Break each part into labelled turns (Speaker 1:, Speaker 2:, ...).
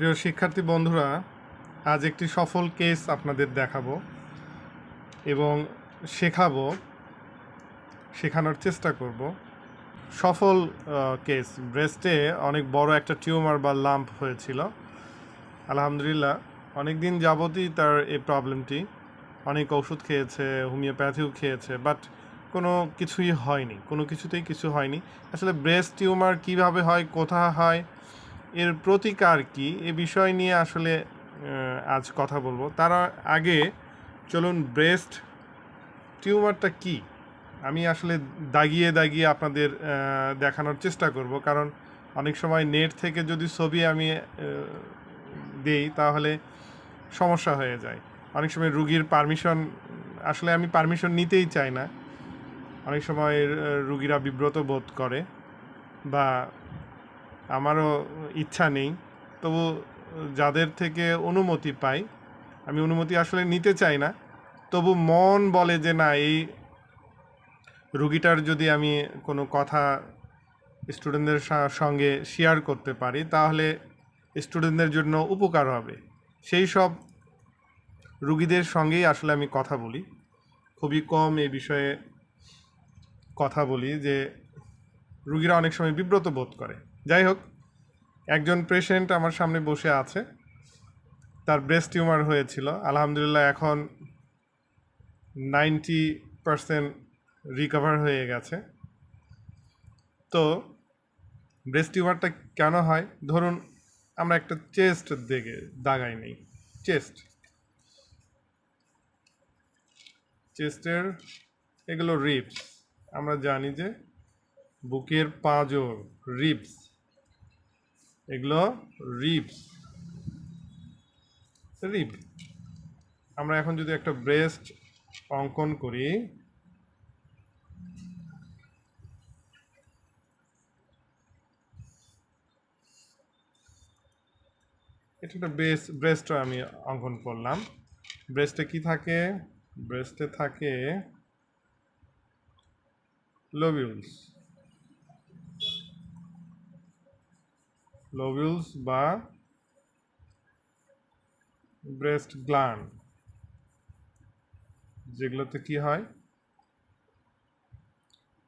Speaker 1: প্রিয় শিক্ষার্থী বন্ধুরা, আজ একটি সফল কেস আপনাদের দেখাবো এবং শেখাবো, শেখানোর চেষ্টা করব। সফল কেস ব্রেস্টে অনেক বড় একটা টিউমার বা লাম্প হয়েছিল। আলহামদুলিল্লাহ অনেক দিন যাবতই তার এই প্রবলেমটি অনেক ওষুধ খেয়েছে হোমিওপ্যাথিও খেয়েছে বাট কোনো কিছুই হয়নি, কোনো কিছুতেই কিছু হয়নি। আসলে ব্রেস্ট টিউমার কীভাবে হয় কোথায় হয় এর প্রতিকার কি? এ বিষয় নিয়ে আসলে আজ কথা বলব। তার আগে চলুন ব্রেস্ট টিউমারটা কি? আমি আসলে দাগিয়ে দাগিয়ে আপনাদের দেখানোর চেষ্টা করব। কারণ অনেক সময় নেট থেকে যদি ছবি আমি দেই, তাহলে সমস্যা হয়ে যায়। অনেক সময় রুগীর পারমিশন আসলে আমি পারমিশন নিতেই চাই না। অনেক সময় রুগীরা বিব্রত বোধ করে বা আমারও ইচ্ছা নেই। তবু যাদের থেকে অনুমতি পাই, আমি অনুমতি আসলে নিতে চাই না। তবু মন বলে যে না, এই রুগীটার যদি আমি কোনো কথা স্টুডেন্টদের সঙ্গে শেয়ার করতে পারি, তাহলে স্টুডেন্টদের জন্য উপকার হবে। সেই সব রুগীদের সঙ্গেই আসলে আমি কথা বলি। খুবই কম এই বিষয়ে কথা বলি যে, রুগীরা অনেক সময় বিব্রত বোধ করে। যাই হোক, একজন পেশেন্ট আমার সামনে বসে আছে। তার ব্রেস্ট টিউমার হয়েছিল। আলহামদুলিল্লাহ এখন নাইনটি পারসেন্ট রিকভার হয়ে গেছে। তো ব্রেস্ট টিউমারটা কেন হয়? ধরুন, আমরা একটা চেস্ট দেখে দাগাই নেই। চেস্ট চেস্টের এগুলো রিপস আমরা জানি যে বুকের পাঁজর রিবস এগুলো রিবস রিব আমরা এখন যদি একটা ব্রেস্ট অঙ্কন করি, এটা একটা ব্রেস্ট আমি অঙ্কন করলাম। ব্রেস্টে কি থাকে? ব্রেস্টে থাকে লোবিউলস লোবিউলস বা ব্রেস্ট গ্ল্যান্ড যেগুলোতে কি হয়?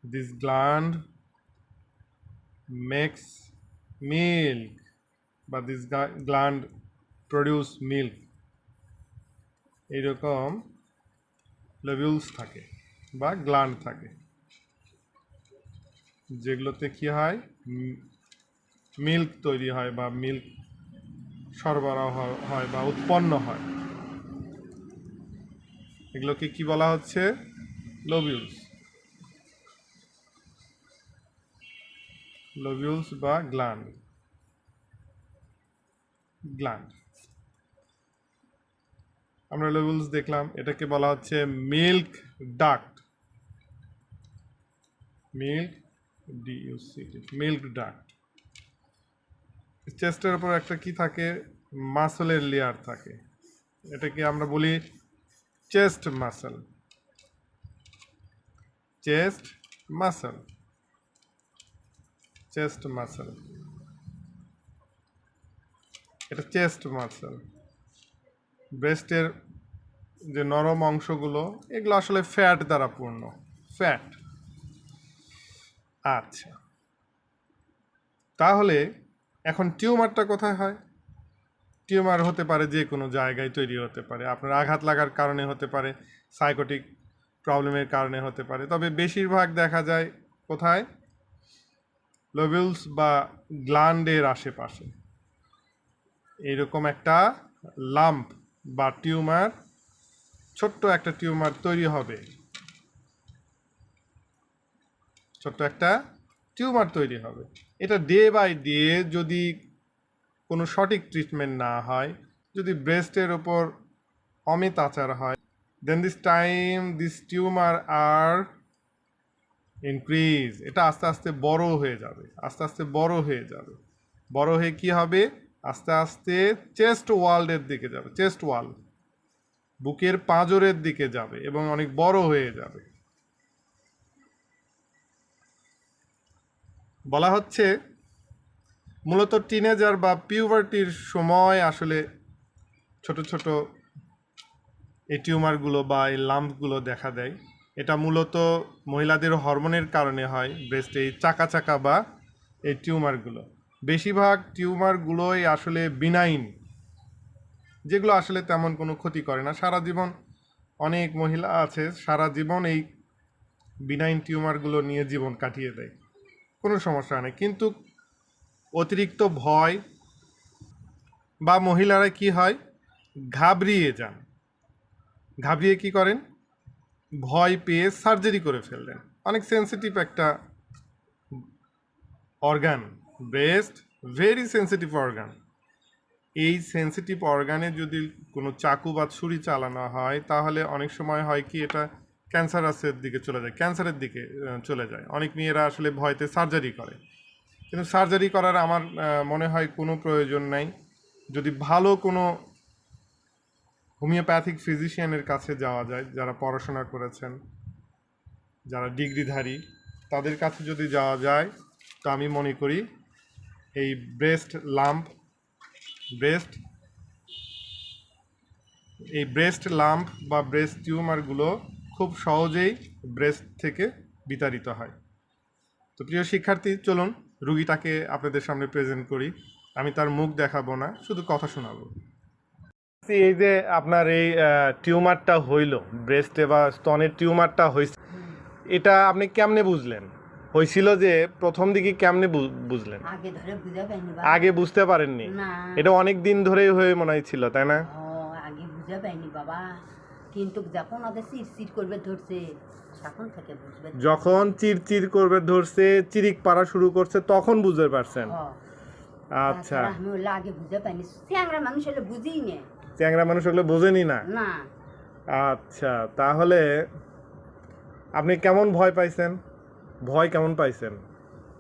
Speaker 1: দিস গ্ল্যান্ড মেক্স মিল্ক বা দিস গ্ল্যান্ড প্রডিউস মিল্ক এইরকম লোবিউলস থাকে বা গ্ল্যান্ড থাকে, যেগুলোতে কি হয়? মিল্ক তৈরি হয় বা মিল্ক সরবরাহ হয় বা উৎপন্ন হয়। এগুলোকে কি বলা হচ্ছে? লোবিউলস লোবিউলস বা গ্ল্যান্ড। গ্ল্যান্ড। আমরা লোবিউলস দেখলাম, এটাকে বলা হচ্ছে milk duct milk D U C T milk duct চেস্টের উপর একটা কি থাকে? মাসলের লেয়ার থাকে। এটাকে আমরা বলি chest muscle. Chest muscle. Chest muscle. এটা চেস্ট মাসল। ব্রেস্টের যে নরম অংশগুলো, এগুলো আসলে ফ্যাট দ্বারা পূর্ণ। ফ্যাট আচ্ছা। তাহলে এখন টিউমারটা কোথায় হয়? টিউমার হতে পারে যে কোনো জায়গায় তৈরি হতে পারে। আপনার আঘাত লাগার কারণে হতে পারে সাইকোটিক প্রবলেমের কারণে হতে পারে। তবে বেশিরভাগ দেখা যায় কোথায়? লোবিউলস বা গ্ল্যান্ডের আশেপাশে। এইরকম একটা লাম্প বা টিউমার, ছোট্ট একটা টিউমার তৈরি হবে। ছোট্ট একটা টিউমার তৈরি হবে। এটা ডে বাই ডে যদি কোনো সঠিক ট্রিটমেন্ট না হয়, যদি ব্রেস্টের ওপর অমিত আচার হয় then this time this tumour R increase এটা আস্তে আস্তে বড় হয়ে যাবে, আস্তে আস্তে বড় হয়ে যাবে। বড় হয়ে কি হবে? আস্তে আস্তে চেস্ট ওয়ার্ল্ডের দিকে যাবে চেস্ট ওয়াল বুকের পাঁজরের দিকে যাবে এবং অনেক বড় হয়ে যাবে। বলা হচ্ছে, মূলত টিনেজার বা পিউবার্টির সময় আসলে ছোট ছোট এই টিউমারগুলো বা এই লাম্পগুলো দেখা দেয়। এটা মূলত মহিলাদের হরমোনের কারণে হয় ব্রেস্ট এই চাকা চাকা বা এই টিউমারগুলো। বেশিরভাগ টিউমারগুলোই আসলে বিনাইন যেগুলো আসলে তেমন কোনো ক্ষতি করে না। সারা জীবন অনেক মহিলা আছে, সারা জীবন এই বিনাইন টিউমারগুলো নিয়ে জীবন কাটিয়ে দেয়। কোনো সমস্যা নেই কিন্তু অতিরিক্ত ভয় বা মহিলারা কি হয়? ঘাবড়িয়ে যান। ঘাবড়িয়ে কি করেন? ভয় পেয়ে সার্জারি করে ফেললেন। অনেক সেন্সিটিভ একটা organ breast very sensitive organ এই সেন্সিটিভ অর্গানে যদি কোনো চাকু বা ছুরি চালানো হয়, তাহলে অনেক সময় হয় কি, এটা ক্যান্সারাসের দিকে চলে যায় ক্যান্সারের দিকে চলে যায়। অনেক মেয়েরা আসলে ভয়তে সার্জারি করে। কিন্তু সার্জারি করার আমার মনে হয় কোনো প্রয়োজন নাই। যদি ভালো কোনো হোমিওপ্যাথিক ফিজিশিয়ানের কাছে যাওয়া যায়, যারা পড়াশোনা করেছেন, যারা ডিগ্রিধারী, তাদের কাছে যদি যাওয়া যায়, তো আমি মনে করি এই ব্রেস্ট লাম্প ব্রেস্ট এই ব্রেস্ট লাম্প বা ব্রেস্ট টিউমারগুলো খুব সহজেই ব্রেস্ট থেকে বিতাড়িত হয়। তো প্রিয় শিক্ষার্থী চলুন রুগীটাকে আপনাদের সামনে প্রেজেন্ট করি। আমি তার মুখ দেখাবো না শুধু কথা শোনাবো। এই যে আপনার এই টিউমারটা হইল ব্রেস্টে বা স্তনের টিউমারটা হয়েছে এটা আপনি কেমনে বুঝলেন? হয়েছিল যে প্রথম দিকে কেমনে বু- বুঝলেন?
Speaker 2: আগে ধরে বুঝে পাইনি বাবা
Speaker 1: আগে বুঝতে পারেননি? এটা অনেক দিন ধরেই হয়ে মনে হয়েছিল তাই না?
Speaker 2: আগে বুঝে পাইনি বাবা। কিন্তু যখন ওদের চিরচির করবে ধরছে তখন থেকে বুঝবে।
Speaker 1: যখন চিরচির করবে ধরছে চিরিক পাড়া শুরু করছে তখন বুঝতে পারছেন। আচ্ছা।
Speaker 2: আমি আগে চ্যাংরা মানুষ হলে বুঝিই নে।
Speaker 1: চ্যাংরা মানুষ বোঝেনি না?
Speaker 2: না।
Speaker 1: আচ্ছা তাহলে আপনি কেমন ভয় পাইছেন? ভয় কেমন পাইছেন?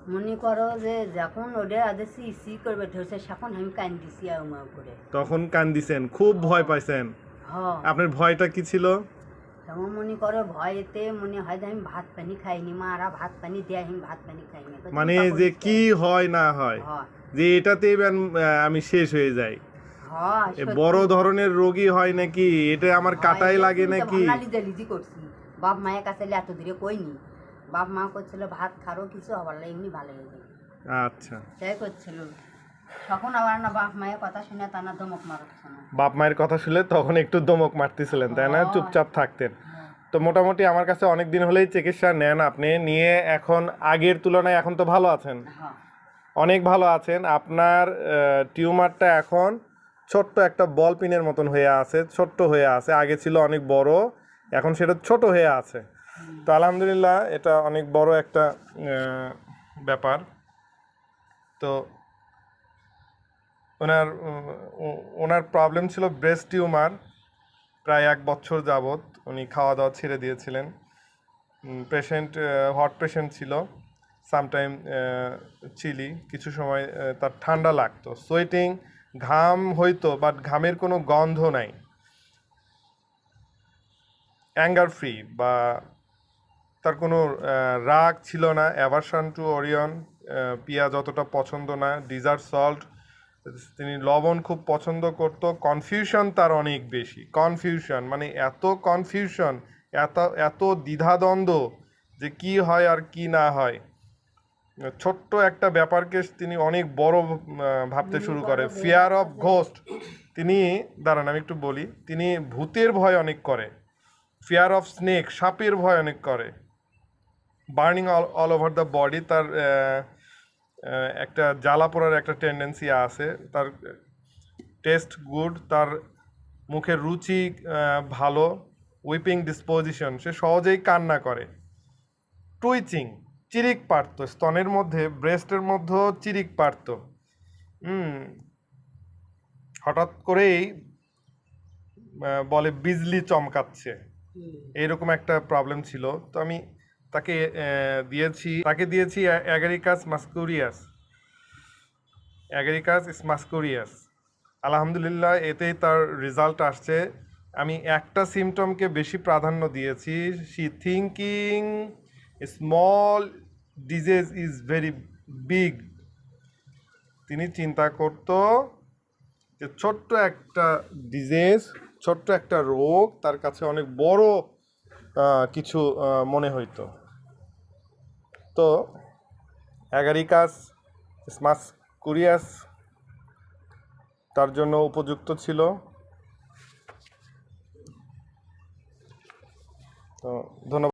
Speaker 2: মনে করো যে যখন ওদের ওদের চিরচির করবে ধরছে তখন আমি কান দিছি করে
Speaker 1: তখন কান্দিছেন খুব ভয় পাইছেন। আপনার ভয়টা কি ছিল
Speaker 2: তখন মনে করো ভয়েতে মনে হয় যে আমি ভাত পানি খাইনি মারা ভাত পানি দেয় আমি ভাত পানি খাইনি
Speaker 1: মানে যে কি হয় না হয় যে এটাতেই বেন- আমি শেষ হয়ে যাই বড় ধরনের রোগী হয় নাকি এটা আমার কাটাই লাগে নাকি
Speaker 2: লিজালিজি করছি বাপ মায়ের কাছে এত দূরে কইনি বাপ মা করছিল ভাত খারো কিছু হবার লাগে এমনি ভালো হয়ে যাবে
Speaker 1: আচ্ছা
Speaker 2: তাই করছিল তখন আবার না বাপ মায়ের কথা শুনে তা না ধমক মারছে না।
Speaker 1: বাপ মায়ের কথা শুনলে তখন একটু দমক মারতেছিলেন তাই না? চুপচাপ থাকতেন। তো মোটামুটি আমার কাছে অনেক দিন হলেই চিকিৎসা নেন আপনি নিয়ে এখন আগের তুলনায় এখন তো ভালো আছেন।
Speaker 2: হ্যাঁ।
Speaker 1: অনেক ভালো আছেন। আপনার টিউমারটা এখন ছোট্ট একটা বল পিনের মতন হয়ে আছে ছোট্ট হয়ে আছে। আগে ছিল অনেক বড় এখন সেটা ছোট হয়ে আছে। তো আলহামদুলিল্লাহ এটা অনেক বড় একটা ব্যাপার। তো ওনার ওনার প্রবলেম ছিল ব্রেস্ট টিউমার প্রায় এক বছর যাবৎ উনি খাওয়া দাওয়া ছেড়ে দিয়েছিলেন। পেশেন্ট হট পেশেন্ট ছিল সামটাইম চিলি কিছু সময় তার ঠান্ডা লাগতো। সোয়েটিং ঘাম হইতো বাট ঘামের কোনো গন্ধ নাই। অ্যাঙ্গার ফ্রি বা তার কোনো রাগ ছিল না। অ্যাভারশন টু অরিয়ন পিঁয়াজ অতটা পছন্দ না। ডিজার্ট সল্ট তিনি লবণ খুব পছন্দ করত। কনফিউশন তার অনেক বেশি। কনফিউশন মানে এত কনফিউশন এত এত দ্বিধাদ্বন্দ্ব যে কি হয় আর কি না হয়। ছোট্ট একটা ব্যাপারকে তিনি অনেক বড় ভাবতে শুরু করে। ফিয়ার অফ ঘোস্ট তিনি দাঁড়ান আমি একটু বলি তিনি ভূতের ভয় অনেক করে। ফিয়ার অফ স্নেক সাপের ভয় অনেক করে। Burning all all over the body তার একটা জ্বালা পোড়ার একটা টেন্ডেন্সি আছে। তার টেস্ট গুড তার মুখের রুচি ভালো উইপিং ডিসপোজিশন সে সহজেই কান্না করে। টুইচিং চিরিক পারত স্তনের মধ্যে ব্রেস্টের মধ্যেও চিরিক পারত হঠাৎ করেই বলে বিজলি চমকাচ্ছে। এইরকম একটা প্রবলেম ছিল। তো আমি তাকে দিয়েছি তাকে দিয়েছি অ্যাগারিকাস মাস্কুরিয়াস। অ্যাগারিকাস মাস্কুরিয়াস। আলহামদুলিল্লাহ, এতেই তার রেজাল্ট আসছে। আমি একটা সিমটমকে বেশি প্রাধান্য দিয়েছি। See thinking small disease is very big তিনি চিন্তা করতো যে ছোট্ট একটা ডিজিজ ছোট্ট একটা রোগ, তার কাছে অনেক বড় কিছু মনে হইতো। তো অ্যাগারিকাস স্মাস কুরিয়াস তার জন্য উপযুক্ত ছিল। তো ধন্যবাদ।